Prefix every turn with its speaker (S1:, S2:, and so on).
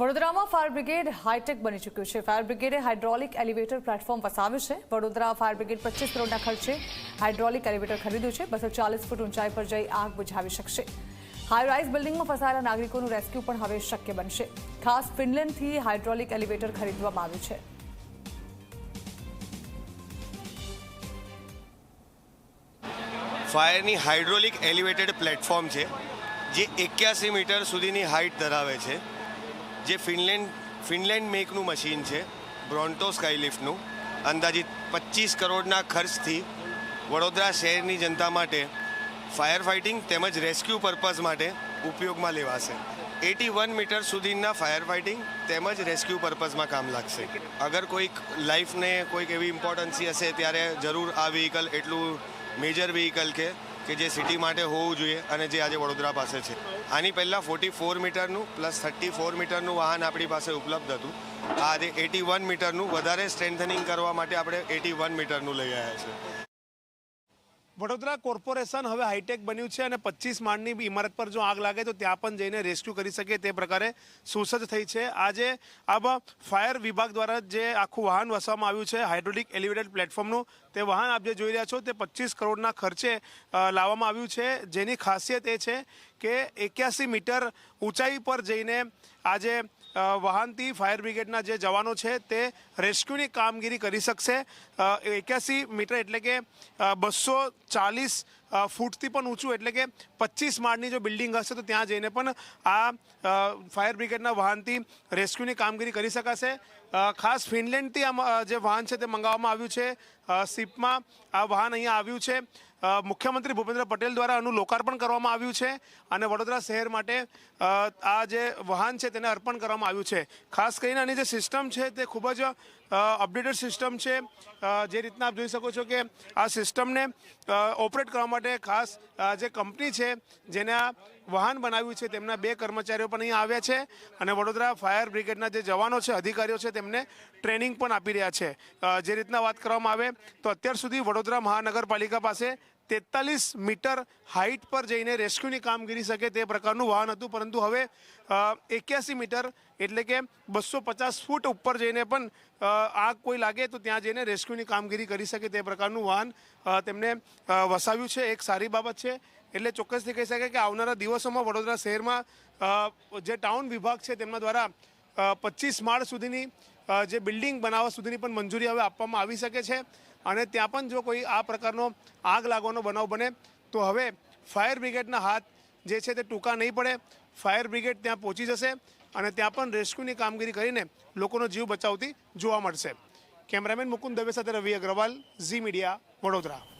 S1: વડોદરામાં fire brigade high tech બની ચૂક્યું છે. ફાયર બ્રિગેડે હાઇડ્રોલિક એલિવેટર પ્લેટફોર્મ વસાવ્યું છે. વડોદરા ફાયર બ્રિગેડ પચીસ કરોડના ખર્ચે હાઇડ્રોલિક એલિવેટર ખરીદ્યું છે. બસો ચાલીસ ફૂટ ઊંચાઈ પર જઈ આગ બુઝાવી શકશે. હાઈ બિલ્ડિંગમાં ફસાયેલા નાગરિકોનું રેસ્ક્યુ પણ હવે શક્ય બનશે. ખાસ ફિનલેન્ડથી હાઇડ્રોલિક એલિવેટર ખરીદવામાં આવ્યું છે.
S2: ફાયરની હાઇડ્રોલિક એલિવેટેડ પ્લેટફોર્મ છે, જે એક્યાસી મીટર સુધીની હાઇટ ધરાવે છે. જે ફિનલેન્ડ ફિનલેન્ડ મેકનું મશીન છે બ્રોન્ટો સ્કાયલિફ્ટનું અંદાજિત પચીસ કરોડના ખર્ચથી વડોદરા શહેરની જનતા માટે ફાયર ફાઇટિંગ તેમજ રેસ્ક્યુ પર્પઝ માટે ઉપયોગમાં લેવાશે. એટી વન મીટર સુધીના ફાયર ફાઇટિંગ તેમજ રેસ્ક્યુ પર્પઝમાં કામ લાગશે. અગર કોઈક લાઈફને કોઈક એવી ઇમ્પોર્ટન્સી હશે ત્યારે જરૂર આ વ્હીકલ એટલું મેજર વ્હીકલ કે કે જે સિટી માટે હોવું જોઈએ અને જે આજે વડોદરા પાસે છે. આની પહેલાં ફોર્ટી ફોર મીટરનું પ્લસ થર્ટી ફોર મીટરનું વાહન આપણી પાસે ઉપલબ્ધ હતું. આજે એટી વન મીટરનું વધારે સ્ટ્રેન્થનિંગ કરવા માટે આપણે એટી વન મીટરનું લઈ આવ્યા છીએ.
S3: વડોદરા કોર્પોરેશન હવે હાઈટેક બન્યું છે અને પચીસ માળની ઇમારત પર જો આગ લાગે તો ત્યાં પણ જઈને રેસ્ક્યુ કરી શકે તે પ્રકારે સુસજ્જ થઈ છે. આજે આ ફાયર વિભાગ દ્વારા જે આખું વાહન વસવામાં આવ્યું છે, હાઇડ્રોલિક એલિવેટેડ પ્લેટફોર્મનું, તે વાહન આપ જે જોઈ રહ્યા છો તે પચીસ કરોડના ખર્ચે લાવવામાં આવ્યું છે. જેની ખાસિયત એ છે કે એક્યાસી મીટર ઊંચાઈ પર જઈને આજે વાહનથી ફાયર બ્રિગેડના જે જવાનો છે તે રેસ્ક્યુની કામગીરી કરી શકશે. એક્યાસી મીટર એટલે કે બસો ચાલીસ ફૂટથી પણ ઊંચું, એટલે કે પચીસ માળની જો બિલ્ડિંગ હશે તો ત્યાં જઈને પણ આ ફાયર બ્રિગેડના વાહનથી રેસ્ક્યુની કામગીરી કરી શકાશે. ખાસ ફિનલેન્ડથી આ જે વાહન છે તે મંગાવવામાં આવ્યું છે. સીપમાં આ વાહન અહીંયા આવ્યું છે. મુખ્યમંત્રી ભૂપેન્દ્ર પટેલ દ્વારા આનું લોકાર્પણ કરવામાં આવ્યું છે અને વડોદરા શહેર માટે આ જે વાહન છે તેને અર્પણ કરવામાં આવ્યું છે. ખાસ કરીને આની જે સિસ્ટમ છે તે ખૂબ જ અપડેટેડ સિસ્ટમ છે. જે રીતના આપ જોઈ શકો છો કે આ સિસ્ટમને ઓપરેટ કરવા માટે ખાસ જે કંપની છે, જેને આ વાહન બનાવ્યું છે, તેમના બે કર્મચારીઓ પણ અહીં આવ્યા છે અને વડોદરા ફાયર બ્રિગેડના જે જવાનો છે, અધિકારીઓ છે, તેમને ટ્રેનિંગ પણ આપી રહ્યા છે. જે રીતના વાત કરવામાં આવે, તો અત્યાર સુધી વડોદરા મહાનગરપાલિકા પાસે તેતાલીસ મીટર હાઇટ પર જઈને રેસ્ક્યુની કામગીરી શકે તે પ્રકારનું વાહન હતું. પરંતુ હવે એક્યાસી મીટર એટલે કે બસો પચાસ ફૂટ ઉપર જઈને પણ આગ કોઈ લાગે તો ત્યાં જઈને રેસ્ક્યુની કામગીરી કરી શકે તે પ્રકારનું વાહન તેમને વસાવ્યું છે. એક સારી બાબત છે. એટલે ચોક્કસથી કહી શકાય કે આવનારા દિવસોમાં વડોદરા શહેરમાં જે ટાઉન વિભાગ છે તેમના દ્વારા પચીસ માળ સુધીની જે બિલ્ડિંગ બનાવવા સુધીની પણ મંજૂરી હવે આપવામાં આવી શકે છે. અને ત્યાં પણ જો કોઈ આ પ્રકારનો આગ લાગવાનો બનાવ બને, તો હવે ફાયર બ્રિગેડના હાથ જે છે તે ટૂંકા નહીં પડે. ફાયર બ્રિગેડ ત્યાં પહોંચી જશે અને ત્યાં પણ રેસ્ક્યુની કામગીરી કરીને લોકોનો જીવ બચાવતી જોવા મળશે. કેમેરામેન મુકુંદ દવે સાથે રવિ અગ્રવાલ, ઝી મીડિયા, વડોદરા.